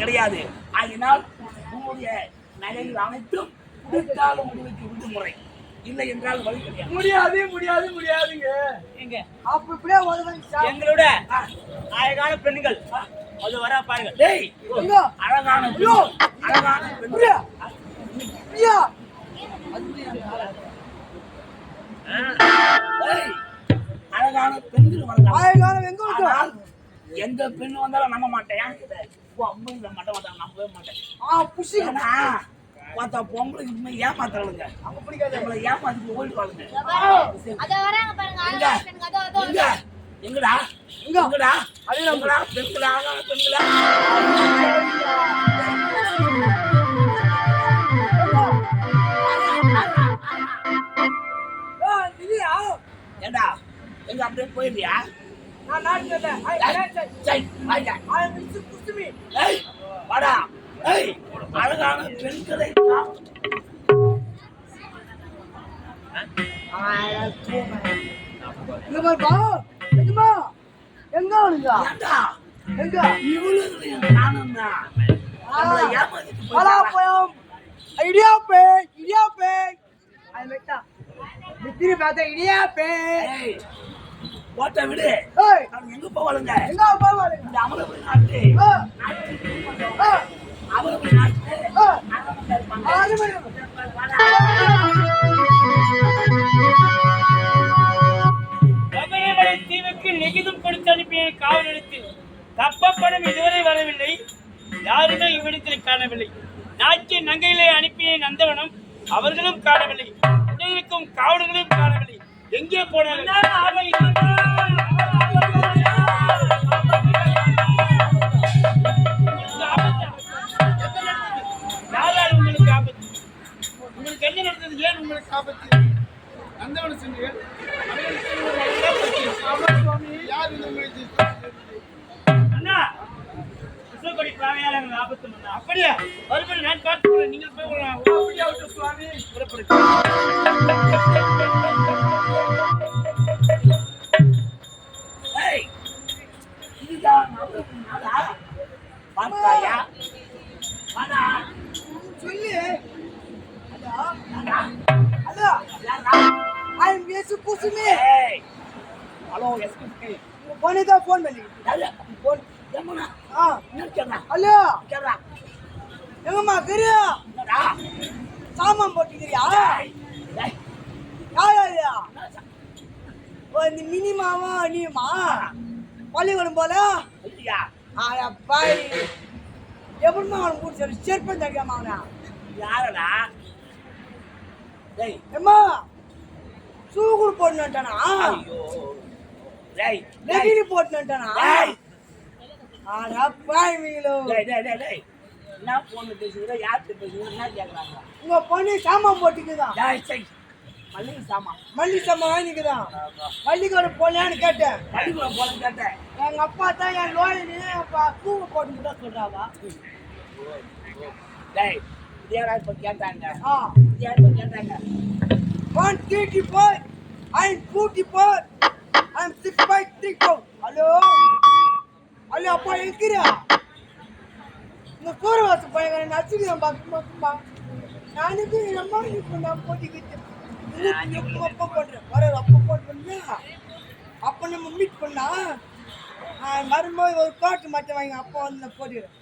கிடையாது. ஆகினால் உங்களுடைய நகைகள் அனைத்தும் கொடுத்தாலும் உங்களுக்கு விடுமுறை. இல்லை என்றால் வழி கிடையாது. முடியாது முடியாது முடியாதுங்க. எங்க? அப்ப இப்படியே எங்களோட அழகான பெண்கள். அது வர பாருங்க டேய் அழகான அழகான பெண் ஐயா! ஐயா டேய், அழகான பெண்கள் அழகான எந்த பெண் வந்தாலும் நம்ப மாட்டேன். ஓ அம்மா மாட்டாங்க நம்பவே மாட்டேன் ஆ புஷி பார்த்தா பொம்பளைக்கு உண்மை ஏமாத்துறாளுங்க பிடிக்காது நம்மளை ஏமாத்திட்டு ஓடி எங்க? எங்கடா எங்க? எங்கடா அது நம்ம- பெண்களா பெண்களா இல்லையா ஏண்டா எங்க அப்படியே போயிடுறியா நான் நாட்டு கேட்டேன் ஐ ஐ சை வாங்க. ஐ மிஸ் குஸ்மி ஏய் வாடா. ஏய் அழகான பெண்களை இடியாப்பே இடியாப்பே அது மெட்டா வித்திரி பார்த்தா இடியாப்பே ஓட்ட விடு. எங்க போவாளுங்க? எங்க போவாங்க இந்த அமலபுரி நாட்டு ஆ நாட்டு தீவுக்கு நெகிதும் கொடுத்து அனுப்பிய காவல் நிலையத்தில் தப்பப்படம் இதுவரை வரவில்லை. யாருமே இவ்விடத்தில் காணவில்லை. நாட்டிய நங்கைகளை அனுப்பிய நந்தவனம் அவர்களும் காணவில்லை. உடன் இருக்கும் காவலர்களும் காணவில்லை. எங்கே அண்ணா அப்படியா? மறுபடியும் நான் பார்த்துக்கிறேன் நீங்கள் போய் அப்படியா விட்டு சுவாமி புறப்படுங்க. ஹலோ எஸ்கியூஸ் மீ பொண்ணு தான் ஃபோன் பண்ணி ஃபோன் ஜமுனா ஆ. என்ன கேடா ஹலோ. கேடா எங்கம்மா என்னடா சாமான் போட்டுக்கிறியா? ஏய் ஏய் யார் யாரியா ஓ இந்த மினிமாவா நீமா பள்ளிக்கூடம் போல? பாய் எப்படிமா அவன் கூட்டு செருப்பன் தடிக்காம அவனா. யாரடா? டேய். ஏம்மா ஷூ கூட போட்டுட்டானா ஐயோ டேய் டேய் நெகிரி போட்டுட்டானா பாய் டேய் டேய் என்ன போன் பேசுகிற யார்கிட்ட பேசுகிற என்ன கேட்குறாங்க உங்க பொண்ணு சாமான் போட்டுக்குதான். மல்லிகை சாமான். மல்லி சாமான் வாங்கிக்குதான் பள்ளிக்கூடம் போலையான்னு கேட்டேன். பள்ளிக்கூடம் போலன்னு கேட்டேன். எங்க அப்பா தான் என் அப்பா பூவை போட்டு தான் சொல்றாவா? டேய் இது யாரா இப்போ கேட்டாங்க. ஆ. இது இப்போ கேட்டாங்க. தேர்ட்டி ஃபோர் ஐம் forty four I'm six five three four hello hello அப்பா இருக்கிறியா இந்த சூரவாச பையன் நச்சுக்கிறேன் பார்க்குமா நானுக்கு என் அம்மா இப்போ நான் போட்டிக்கிட்டு அப்போ பண்ணுறேன் வர அப்போ பண்ணியா அப்போ நம்ம மீட் பண்ணா? வரும்போது ஒரு கோட்டு மட்டும் வாங்கி அப்போ வந்து போட்டுக்கிறேன்.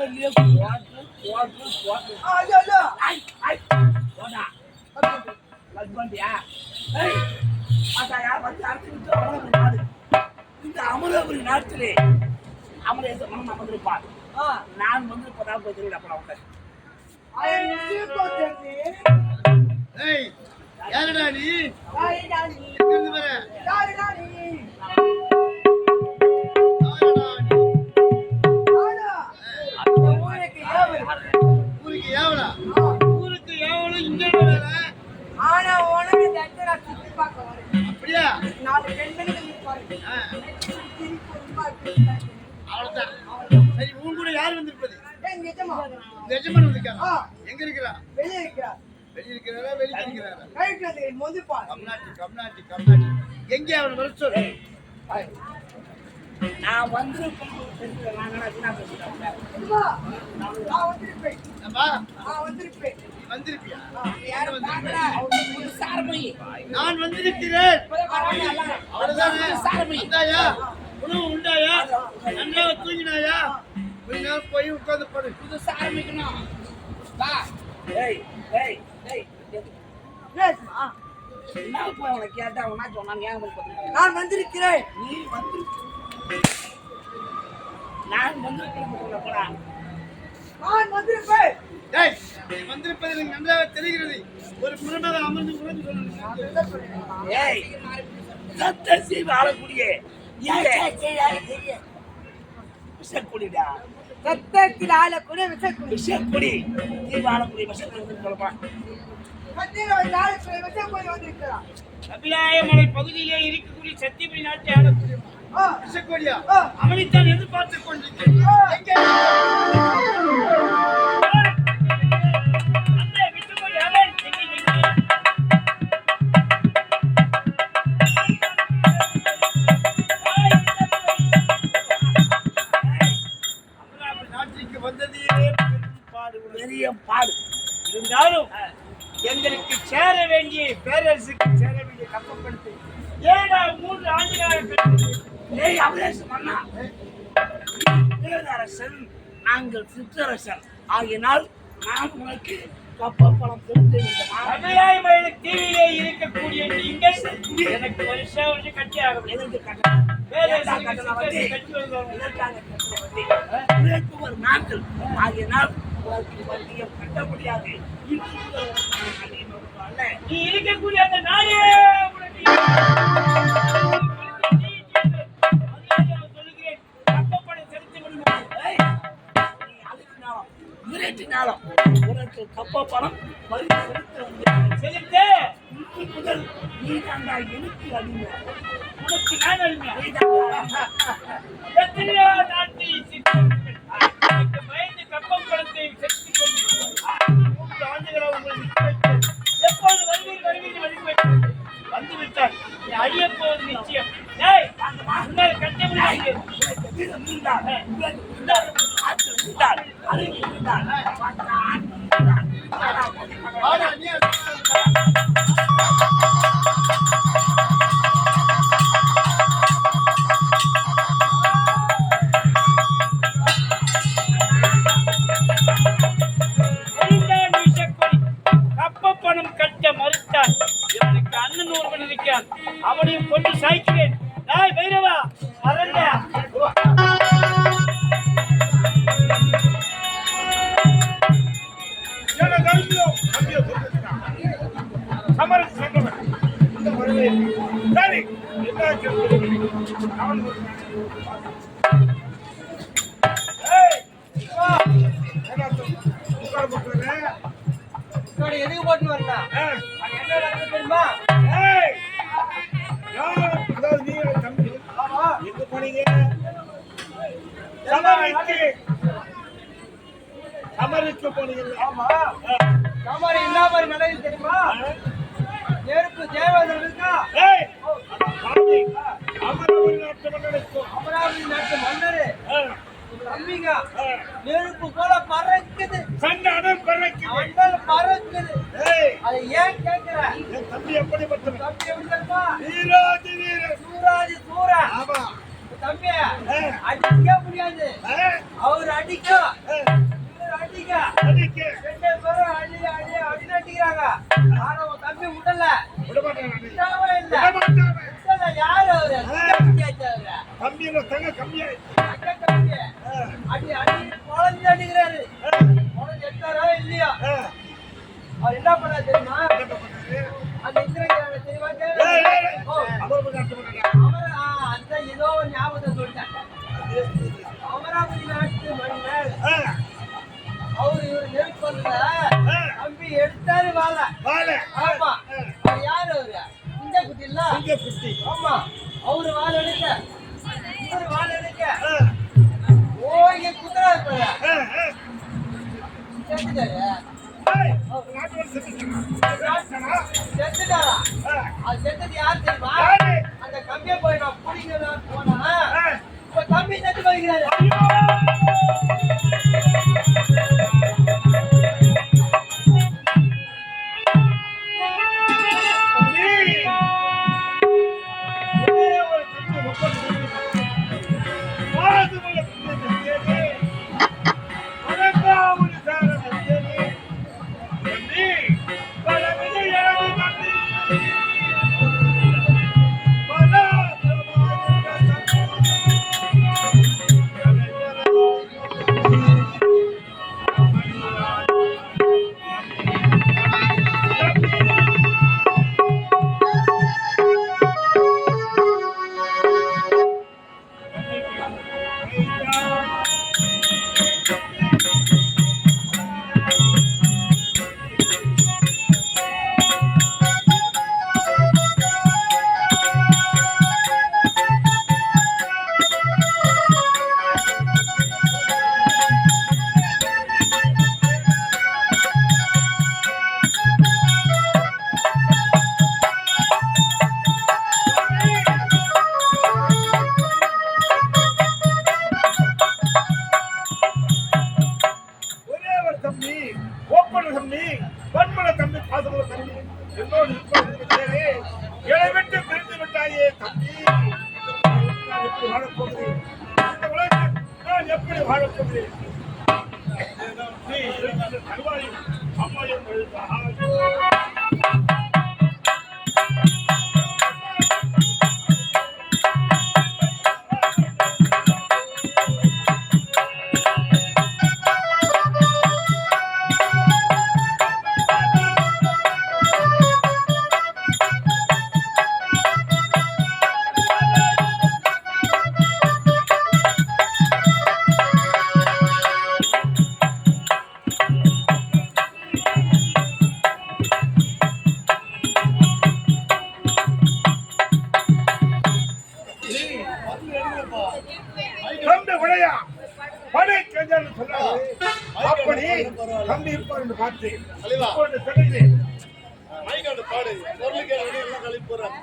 இல்லையோ பாத்தாயா வந்து அடுத்து விட்டு அமலபுரி நாடு இந்த அமலபுரி நாட்டிலே அமலேச மனம் அமர்ந்திருப்பார். நான் வந்து இப்போ தான் போய் திருவிழா சீப்போட்டே ஏய் யாருடா நீ? வெளிய இருக்கிறாரா கம்நாட்டி கம்நாட்டி கம்நாட்டி எங்கே வர சொல்லு நான் வந்து அம்மா, நான் வந்திருப்பியா நான் வந்திருக்கிறேன் உண்டாயா உணவு உண்டாயா நன்றாக தூங்கினாயா கொஞ்ச நேரம் போய் உட்கார்ந்து படு புதுசா ஆரம்பிக்கணும் வா ஏய் ஏய் ஏய் பேசுமா சொன்னான் நான் வந்திருக்கிறேன். நீ வந்து நான் வந்திருக்கிறேன் நான் வந்திருப்பேன். வந்திருப்பது எனக்கு நன்றாக தெரிகிறது. ஒரு புறமாக அமர்ந்து சத்த செய்து ஆளக்கூடிய விஷக்குடிடா. சத்தத்தில் ஆளக்கூடிய விசக்குடி விஷக்குடி. நீ ஆளக்கூடிய விஷக்குடி சொல்லலாம் கபிலாயமலை பகுதியிலே இருக்கக்கூடிய சத்தியபுரி நாட்டை ஆளக்கூடிய அவனைத்தான் எதிர்பார்த்துக் கொண்டிருக்கிறேன். பாடு பெரிய பாடு. இருந்தாலும் எங்களுக்கு சேர வேண்டிய பேரரசுக்கு சேர வேண்டிய கப்பப்படுத்து ஏடா மூன்று ஆண்டுகளாக அபிலேஷம் அண்ணா பேரரசன் நாங்கள் சிற்றரசன். ஆகினால் நான் உனக்கு கப்பல் பணம் கபிலாயமலை தீவிலே இருக்கக்கூடிய நீங்கள் எனக்கு வருஷம் வருஷம் கட்டி ஆக வேண்டும். எதற்கு கட்டணம்? வந்து கட்டி வருவாங்க இதற்காக கட்டணம் நாங்கள். ஆகினால் உனக்கு வட்டியம் கட்ட முடியாது. முதல் உனக்கு நான் அடிமை அல்ல நீ இருக்கக்கூடிய அந்த நாடே உனக்கு சொல்லுகிறேன் கப்பப்படை செலுத்தி முடியுமா ஏய், நீ அழுத்தினாலும் மிரட்டினாலும் உனக்கு கப்ப பணம் பரிசு செலுத்த முடியாது செலுத்து இன்று முதல் நீ தாண்டா எனக்கு அடிமை உனக்கு நான் அருமையா நீதாண்டா எத்தனையோ நாட்டை சித்தரித்தீர்கள். எனக்கு பயந்து கப்பம் படத்தை செலுத்திக் கொண்டிருக்கிறார். மூன்று ஆண்டுகளாக உங்களை அழியப் போவது நிச்சயம். ஏய் எதுக்கு போட்டு வரலாம் என்ன நடக்குது தெரியுமா சமருக்கு போனீங்க ஆமா சாமாரி என்ன மாதிரி நடக்குது தெரியுமா நெருப்பு தேவதர் அமராவதி நாட்டு மன்னரு தம்பிங்க நெருப்பு போல பறக்குது சண்டாடம் பறக்குது அண்ணல் பறக்குது ஏய், அது ஏன் கேக்குற என் தம்பி எப்படிப்பட்டவன் தம்பி எப்படி தெரியுமா வீராதி வீரன் சூராதி சூரா ஆமா தம்பி ஆ. அடிக்க முடியாது ஆ, அவர் அடிக்கும் ஆ, இவர் அடிக்க அடிக்க ரெண்டு பேரும் அடி அடி அடி அடிக்கிறாங்க ஆனா உன் தம்பி விடல விட மாட்டான் நானு. தம்பியோட தங்க ஆ, அடி அடி குழந்தை அடிக்கிறாரு குழந்தை எட்டாரோ இல்லையா. அவர் என்ன பண்ணா தெரியுமா? செத்துட்டாரு அது செத்தது யார் தெரியுமா? அந்த கம்பியை போய் நான் பிடிக்கணும் போனா ஆ, அழைத்து வருகிறார் ஒரே 내 남편이 일어나서 달발이 반마염을 다 하고. பார்த்தேன் இப்பொழுது சொல்லுகிறேன் மைக்காண்டு பாடு. பொருளுக்கு ரெடி எல்லாம் கழிப்பு போறாங்க.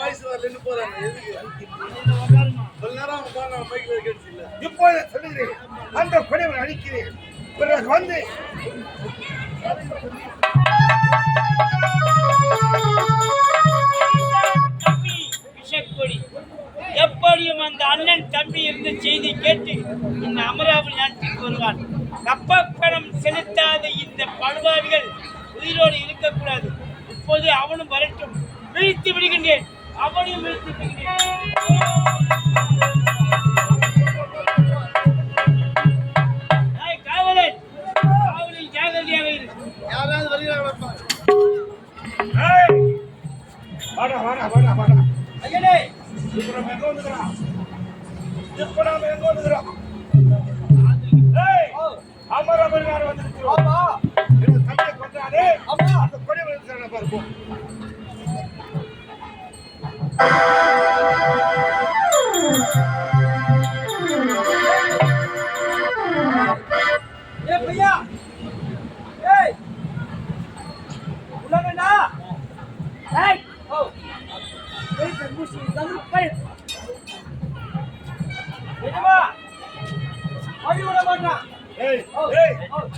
வயசு வரலன்னு போறாங்க. எதுக்கு? கொஞ்ச நேரம் அவங்க பாருங்க மைக்கில் கேட்டுச்சு இல்ல இப்போது சொல்லுகிறேன். அந்த படைவை அழிக்கிறேன். பிறகு வந்து எப்படியும் அந்த அண்ணன் தம்பி இருந்த செய்தி கேட்டு இந்த அமராவதி நாட்டுக்கு வருவான். கப்பப்பணம் செலுத்தாத இந்த படுவாவிகள் உயிரோடு இருக்கக்கூடாது. இப்போது அவனும் வரட்டும். வீழ்த்தி விடுகின்றேன். அவனையும் வீழ்த்தி விடுகின்றேன். காவலன்! காவலில் ஜாகிரதையாக இரு. யாராவது வருகிறாங்க ஏய், வாடா வாடா வாடா வாடா. ஐயனே! இப்ப நம்ம எங்க வந்துக்கிறோம்? இப்ப நாம எங்க வந்துக்கிறோம்?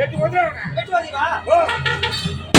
எட்டு வந்துடுறேன் எட்டு வரீங்களா ஓ.